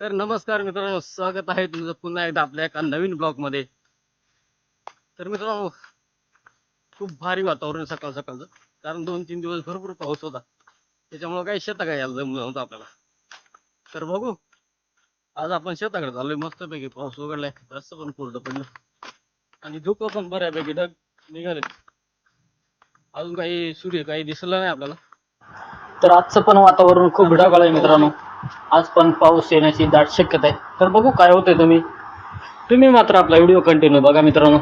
तर नमस्कार मित्रांनो स्वागत आहे तुमचं पुन्हा एकदा आपल्या एका नवीन ब्लॉगमध्ये. तर मित्रांनो खूप भारी वातावरण सकाळ सकाळचं कारण दोन तीन दिवस भरपूर पाऊस होता. त्याच्यामुळे काही शेताकडे यायला जमलं नव्हतं आपल्याला. तर बघू आज आपण शेताकडे चाललोय. मस्तपैकी पाऊस उघडलाय रस्त पण कोरडं पडलं. आणि धुकं पण बऱ्यापैकी ढग निघाले. अजून काही सूर्य काही दिसलं नाही आपल्याला. तर आजचं पण वातावरण खूप ढगाळ आहे मित्रांनो. आज पण पाऊस येण्याची दाट शक्यता आहे. तर बघू काय होतंय तुम्ही. तुम्ही मात्र आपला व्हिडिओ कंटिन्यू बघा मित्रांनो.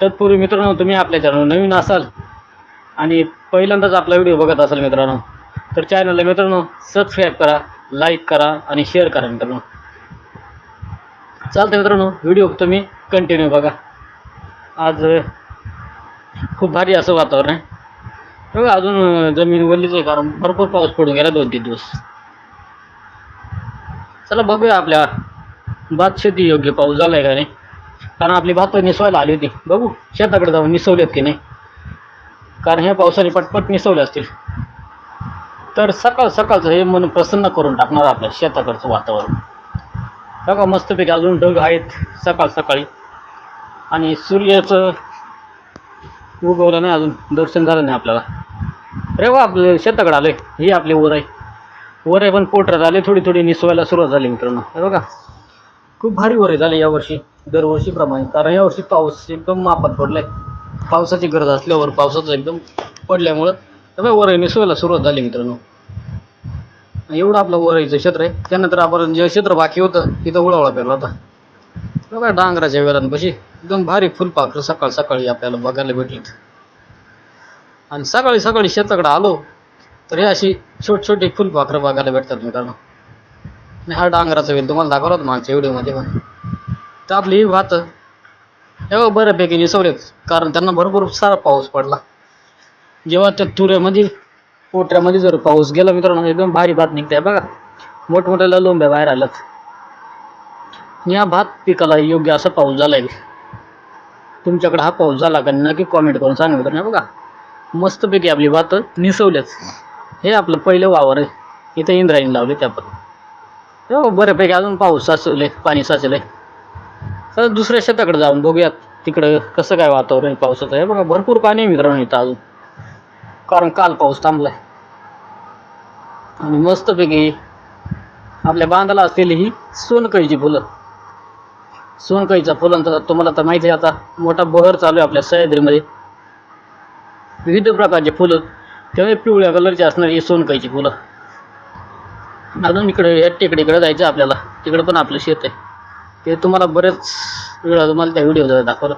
तत्पूर्वी मित्रांनो तुम्ही आपल्या चॅनल नवीन असाल आणि पहिल्यांदाच आपला व्हिडिओ बघत असाल मित्रांनो तर चॅनलला मित्रांनो सबस्क्राईब करा लाईक करा आणि शेअर करा मित्रांनो. चालतं मित्रांनो व्हिडिओ तुम्ही कंटिन्यू बघा. आज खूप भारी असं वातावरण आहे. बघा अजून जमीन वल्लीच आहे कारण भरपूर पाऊस पडून गेला दोन तीन दिवस. चला बघूया आपल्या भात शेती योग्य पाऊस झाला आहे का नाही. कारण आपली भात निसवायला आली होती. बघू शेताकडे जाऊन निसवलेत की नाही. कारण ह्या पावसाने पटपट निसवले असतील. तर सकाळ सकाळचं हे मन प्रसन्न करून टाकणार आपल्या शेताकडचं वातावरण. बघा मस्तपैकी अजून ढग आहेत सकाळ सकाळी. आणि सूर्याचं उगवलं नाही अजून. दर्शन झालं नाही आपल्याला. अरे वा आपलं शेताकडे आलं ही आपली वर आहे. वर आहे पण पोटरात आले थोडी थोडी निसवायला सुरुवात झाली मित्रांनो. हे बघा खूप भारी वर झाले यावर्षी दरवर्षीप्रमाणे. कारण यावर्षी पाऊस एकदम मापात पडलाय. पावसाची गरज असल्यावर पावसाचं एकदम पडल्यामुळं. हे बघा वर निसवायला सुरुवात झाली मित्रांनो. एवढं आपलं वरईचं क्षेत्र आहे. त्यानंतर आपण जे क्षेत्र बाकी होतं तिथं उळावळा पेरला होता. बघा डांगराच्या वेळांपाशी एकदम भारी फुलपाखरं सकाळ सकाळी आपल्याला बघायला भेटलीत. आणि सकाळी सकाळी शेताकडे आलो तर हे अशी छोटी छोटी फुलपाखरं बघायला भेटतात मित्रांनो. आणि हा डांगराचा वेल तुम्हाला दाखवला होता मागच्या व्हिडिओमध्ये पण. तर आपली ही भात हे बऱ्यापैकी निसवलेत कारण त्यांना भरपूर सारा पाऊस पडला. जेव्हा त्या तुऱ्यामध्ये पोटऱ्यामध्ये जर पाऊस गेला मित्रांनो एकदम भारी भात निघते बघा. मोठमोठ्या लोंब्या बाहेर आल्यात. या भात पिकाला योग्य असा पाऊस झालाय. तुमच्याकडे हा पाऊस झाला का नक्की कॉमेंट करून सांगा मित्रांनो बघा. मस्तपैकी आपली भात निसवल्याच हे आपलं पहिलं वावर आहे. इथं इंद्रायणी लावले त्या पण हो बऱ्यापैकी अजून पाऊस साचले पाणी साचले तर दुसऱ्या शेताकडे जाऊन बघूयात. तिकडं कसं काय वातावरण आहे पावसाचं. हे बघा भरपूर पाणी आहे मित्रांनो इथं अजून. कारण काल पाऊस थांबलाय. आणि मस्तपैकी आपल्या बांधाला असलेली ही सोनकळीची फुलं. सोनकळीचा फुलांचा तुम्हाला तर माहिती आहे आता मोठा बहर चालू आहे आपल्या सह्याद्रीमध्ये. विविध प्रकारचे फुलं तेव्हा पिवळ्या कलरची असणारी ही फुलं. अजून इकडे या टेकडीकडे जायचं आपल्याला. तिकडे पण आपलं शेत आहे. ते तुम्हाला बरेच वेळा तुम्हाला त्या व्हिडिओ दाखवलं.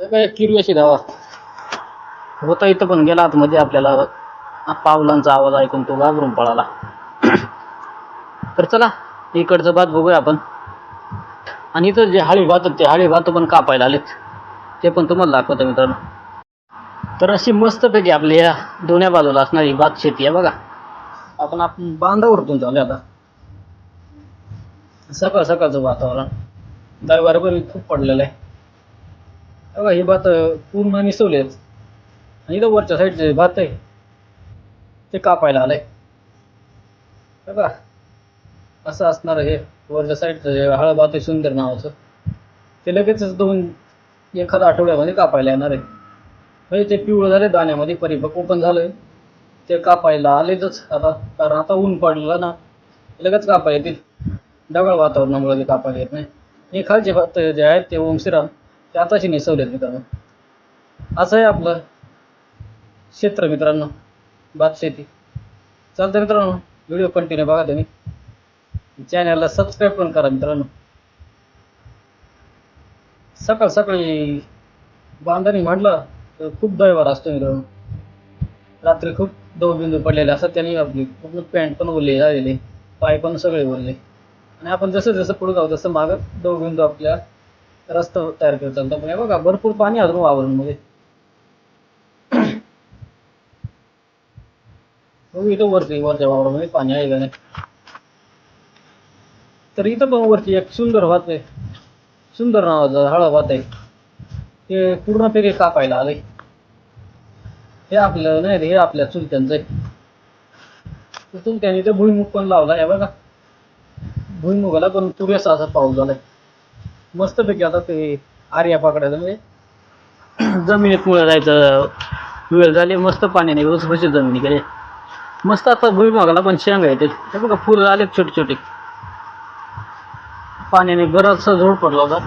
हे काय धावा. होता इथं पण गेला आतमध्ये आपल्याला. पावलांचा आवाज ऐकून तो घाबरून पळाला. तर चला इकडचं भात बघूया आपण. आणि इथं जे हाळी भात आहेत, ते हाळी भात पण कापायला आलेत. ते पण तुम्हाला दाखवतो मित्रांनो. तर अशी मस्तपैकी आपली या दोन्ही बाजूला असणारी भात शेती आहे बघा. आपण आपण बांधावरतून चालू आता. सकाळ सकाळचं वातावरण. दरबार पण खूप पडलेलं आहे. बघा ही भात पूर्ण निसवली आणि इथं वरच्या साईडचे भात आहे ते कापायला आलंय. बघा असं असणार हे. वरच्या साईडचं जे हळद भात आहे सुंदर नावाचं ते लगेचच दोन एखादा आठवड्यामध्ये कापायला येणार आहे. म्हणजे ते पिवळं झाले दाण्यामध्ये परिपक्व पण झालंय. ते कापायला आलेच आता कारण आता ऊन पडलं ना लगेच कापायला येतील. ढगाळ वातावरणामुळे ते कापायला येत नाही. हे खालचे भात जे आहेत ते ओमश्रीराम ते आताशी नेसवलेत मित्रांनो. असं आहे आपलं क्षेत्र मित्रांनो भात शेती. चालतं मित्रांनो व्हिडिओ कंटिन्यू बघा तुम्ही. चॅनलला सबस्क्राईब पण करा मित्रांनो. सकाळ सकाळी बांधणी म्हटलं तर खूप दैवार असतो मित्रांनो रात्री खूप दवबिंदू पडलेले असतात त्यांनी आपली पूर्ण पॅन्ट पण उरले झालेले पाय पण सगळे उरले आणि आपण जसं जसं पुढे जाऊ तसं मागं दवबिंदू आपल्या रस्ता तयार करत चालतो. पण बघा भरपूर पाणी अजून वावरणमध्ये बघू इथं वरती वरच्या वावरामध्ये पाणी आहे का नाही? तर इथं पण वरती एक सुंदर वात आहे. सुंदर नावाचा हळद वात आहे. ते पूर्णपैकी कापायला आलंय. हे आपलं नाही रे हे आपल्या चुलत्यांचं आहे. चुलत्याने ते भुईमुग पण लावला आहे बघा. भुईमुगाला पण पुरेसा असा पाऊस झालाय. मस्तपैकी आता ते आर्या पकडायचं म्हणजे जमिनीत मुळे जायचं वेळ झाली मस्त पाण्याने जमिनी जमिनीकडे मस्त आता भुईमुगाला पण शेंगा येते हे बघा फुलं आलेत छोटे छोटे पाण्याने बराचसा झोड पडला होता.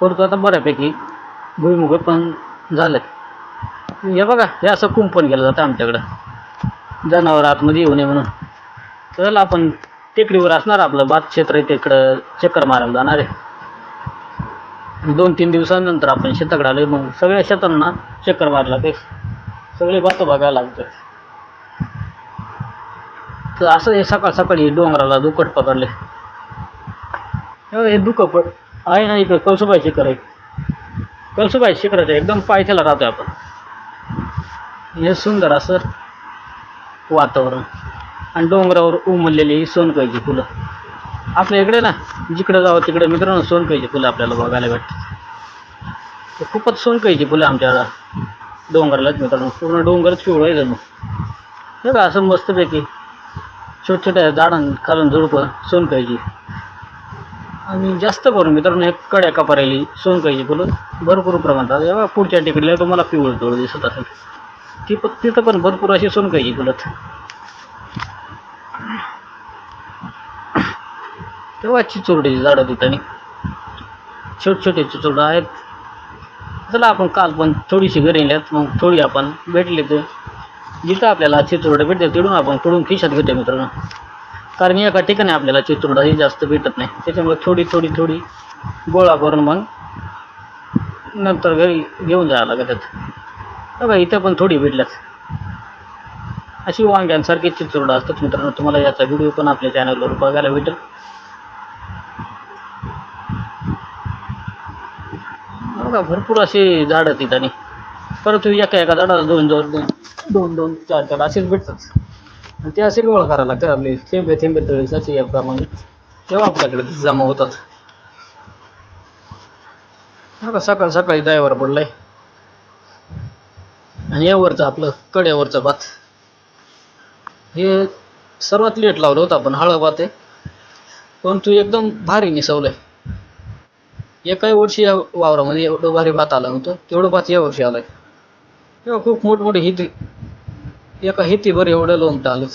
परंतु आता बऱ्यापैकी भुईमुग पण झालं हे बघा हे असं कुंपण केलं जातं आमच्याकडं. जनावर आतमध्ये येऊ नये म्हणून. तर आपण टेकडीवर असणार आपलं भात क्षेत्र आहे तिकडं चक्कर मारायला जाणार आहे. दोन तीन दिवसानंतर आपण शेताकडे आलो मग सगळ्या शेतांना चक्कर मारला ते सगळे भात बघायला लागतात तर असं हे सकाळ सकाळी डोंगराला दुकट पकडले हे दुखपट आहे ना इकडं कळसुबाई शिखर आहे. कळसुबाई शिखराच्या एकदम पायथ्याला राहतोय आपण. हे सुंदर असं वातावरण. आणि डोंगरावर उमललेली ही सोनकाईची फुलं. आपल्या इकडे ना जिकडे जावं तिकडे मित्रांनो सोनकाईची फुलं आपल्याला बघायला भेटतात. तर खूपच सोनकाईची फुलं आमच्या डोंगरालाच मित्रांनो. पूर्ण डोंगरच पिवळं आहे जणू. हे का असं मस्तपैकी छोट्या छोट्या झाडांखालून झुडपं सोनकाईची आणि जास्त करून मित्रांनो हे कड्या कपारेली सोनकाईची फुलं भरपूर प्रमाणात आता जेव्हा पुढच्या टिकडीला तुम्हाला पिवळं पिवळं दिसत असेल. ती पण तिथं पण भरपूर अशी सोनकाईची फुलं तेव्हा चिचुरडीची झाडं तिथं छोटे छोटे चिचुरडं आहेत. चला आपण काल पण थोडीशी घरी नेल्यात. मग थोडी आपण भेटले तर जिथं आपल्याला चिचुरडं भेटते तिथून आपण तोडून खिशात घेतो मित्रांनो. कारण एका ठिकाणी आपल्याला चितुरडा ही जास्त भेटत नाही. त्याच्यामुळे थोडी थोडी थोडी गोळा करून मग नंतर घरी घेऊन जायला लागतात बघा हो इथं पण थोडी भेटल्यात. अशी वांग्यांसारखी चितुरडा असतात मित्रांनो. तुम्हाला याचा व्हिडिओ पण आपल्या चॅनलवर बघायला भेटेल. हो बघा भरपूर असे झाडं तिथं परंतु एका एका झाडाला दोन दोन दोन दोन दोन चार चार असेच भेटतात. आणि ते असे गोळा करायला लागतात. आपले थेंबे थेंबे तळीस असे याप्रमाणे तेव्हा आपल्याकडे ते जमा होतात. आता सकाळ सकाळी दायवर पडलाय. आणि यावरचं आपलं कड्यावरचं भात. हे सर्वात लेट लावलं होतं आपण हळद भात आहे. पण तू एकदम भारी निसवलंय. एकाही वर्षी या वावरामध्ये एवढं भारी भात आला नव्हतं. तेवढं भात या वर्षी आलाय. तेव्हा खूप मोठमोठे हित एका हेतीभर एवढं लोंबट आलं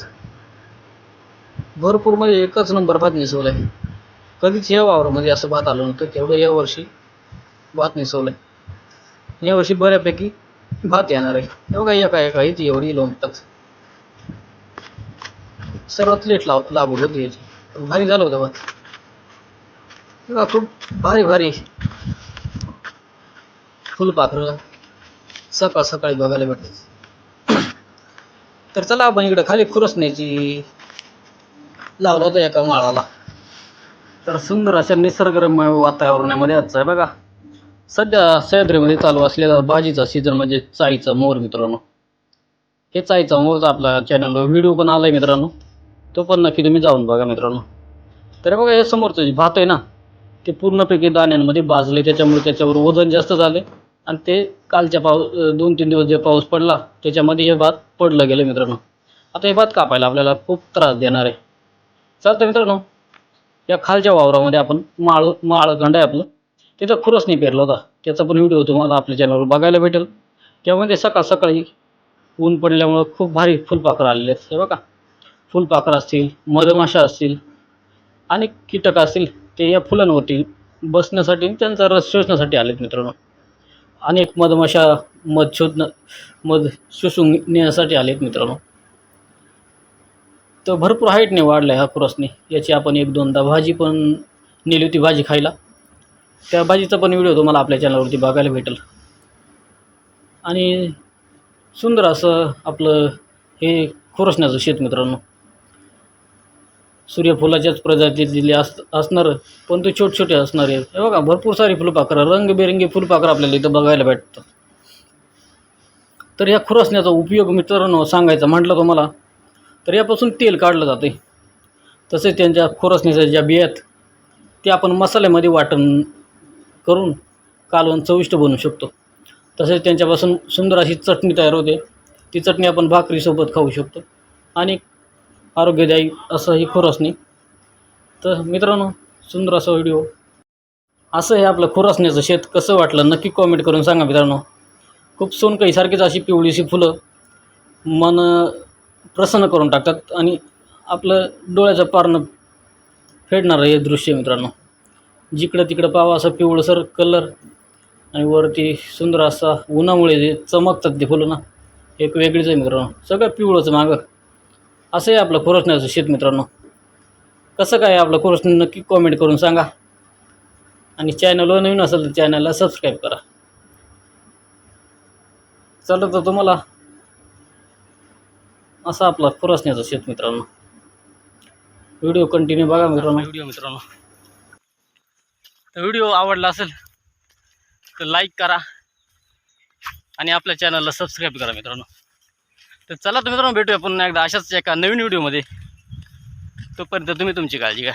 भरपूर म्हणजे एकच नंबर भात निसवलाय कधीच या वावरामध्ये असं भात आलं नव्हतं तेवढं या वर्षी भात निसवलं या वर्षी बऱ्यापैकी भात येणार आहे. एवढा बघा एका एका हेती एवढी लोंबतात सर्वात लेट लाव लागवड होती याची. भारी झालं होतं भात. तेव्हा खूप भारी भारी. फुलपाखरं सकाळ सकाळी बघायला भेटतात. तर चला आपण इकडं खाली खुरसण्याची लावला होता एका माळाला तर सुंदर अशा निसर्गरम्य वातावरणामध्ये आजचं आहे बघा. सध्या सह्याद्रीमध्ये चालू असलेला भाजीचा सीझन म्हणजे चाईचा मोर मित्रांनो. हे चाईचा मोरचा आपला चॅनलवर व्हिडिओ पण आला आहे मित्रांनो. तो पण नक्की तुम्ही जाऊन बघा मित्रांनो. तर बघा हे समोरचं जे भात आहे ना ते पूर्णपैकी दाण्यांमध्ये भाजले त्याच्यामुळे त्याच्यावर वजन जास्त झाले आणि ते कालच्या पाऊ दोन तीन दिवस जे पाऊस पडला त्याच्यामध्ये हे भात पडलं गेलं मित्रांनो. आता हे भात कापायला आपल्याला खूप त्रास देणार आहे. चालतं मित्रांनो. या खालच्या वावरामध्ये आपण माळ माळगंड आहे आपलं. तिथं खुरसणी पेरला होता. त्याचा पण व्हिडिओ तुम्हाला आपल्या चॅनलवर बघायला भेटेल. त्यामध्ये सकाळ सकाळी ऊन पडल्यामुळं खूप भारी फुलपाखरं आलेले आहेत. हे बघा. फुलपाखरं असतील मधमाशा असतील अनेक कीटक असतील ते या फुलांवरती बसण्यासाठी त्यांचा रस शोषण्यासाठी आलेत मित्रांनो. अनेक मधमाशा मध शोधणं मध शोषून नेण्यासाठी आलेत मित्रांनो. तर भरपूर हाईटने वाढला आहे हा क्रॉसने. याची आपण एक दोनदा भाजी पण नेली होती भाजी खायला. त्या भाजीचा पण व्हिडिओ तुम्हाला आपल्या चॅनलवरती बघायला भेटेल. आणि सुंदर असं आपलं हे खुरसण्याचं शेत मित्रांनो. सूर्यफुलाच्याच प्रजातीतले अस असणार पण ते छोटे छोटे असणार आहेत. हे बघा भरपूर सारी फुलपाखरं रंगबेरंगी फुलपाखरं आपल्याला इथं बघायला भेटतात. तर या खुरसण्याचा उपयोग मित्रांनो सांगायचा म्हटलं तुम्हाला तर यापासून तेल काढलं जाते तसेच त्यांच्या खुरसण्याच्या ज्या बिया आहेत ते आपण मसाल्यामध्ये वाटण करून कालवण चविष्ट बनवू शकतो. तसेच त्यांच्यापासून सुंदर अशी चटणी तयार होते. ती चटणी आपण भाकरीसोबत खाऊ शकतो. आणि आरोग्यदायी असं ही खुरसणी. तर मित्रांनो सुंदर असा व्हिडिओ. असं हे आपलं खुरसण्याचं शेत कसं वाटलं नक्की कॉमेंट करून सांगा मित्रांनो. खूप सोनकही सारखीच अशी पिवळीशी फुलं मन प्रसन्न करून टाकतात आणि आपलं डोळ्याचं पारणं फेडणारं हे दृश्य मित्रांनो. जिकडं तिकडं पावा असं पिवळसर कलर आणि वरती सुंदर असा उन्हामुळे जे चमकतात ते फुलं ना एक वेगळीच आहे मित्रांनो. सगळं पिवळंच मागं. असं आहे आपलं खुरसण्याचं शेत मित्रांनो. कसं काय आपलं खुरसणं नक्की कॉमेंट करून सांगा. आणि चॅनलवर नवीन असेल तर चॅनलला सबस्क्राईब करा. चला तर तुम्हाला असा आपला खुरसण्याचं शेत मित्रांनो. व्हिडिओ कंटिन्यू बघा मित्रांनो. व्हिडिओ मित्रांनो. तर व्हिडिओ आवडला असेल तर लाईक करा. आणि आपल्या चॅनलला सबस्क्राईब करा मित्रांनो. तर चला तर मित्रांनो भेटूया पुन्हा एकदा अशाच एका नवीन व्हिडिओमध्ये. तोपर्यंत तुम्ही तुमची काळजी घ्या.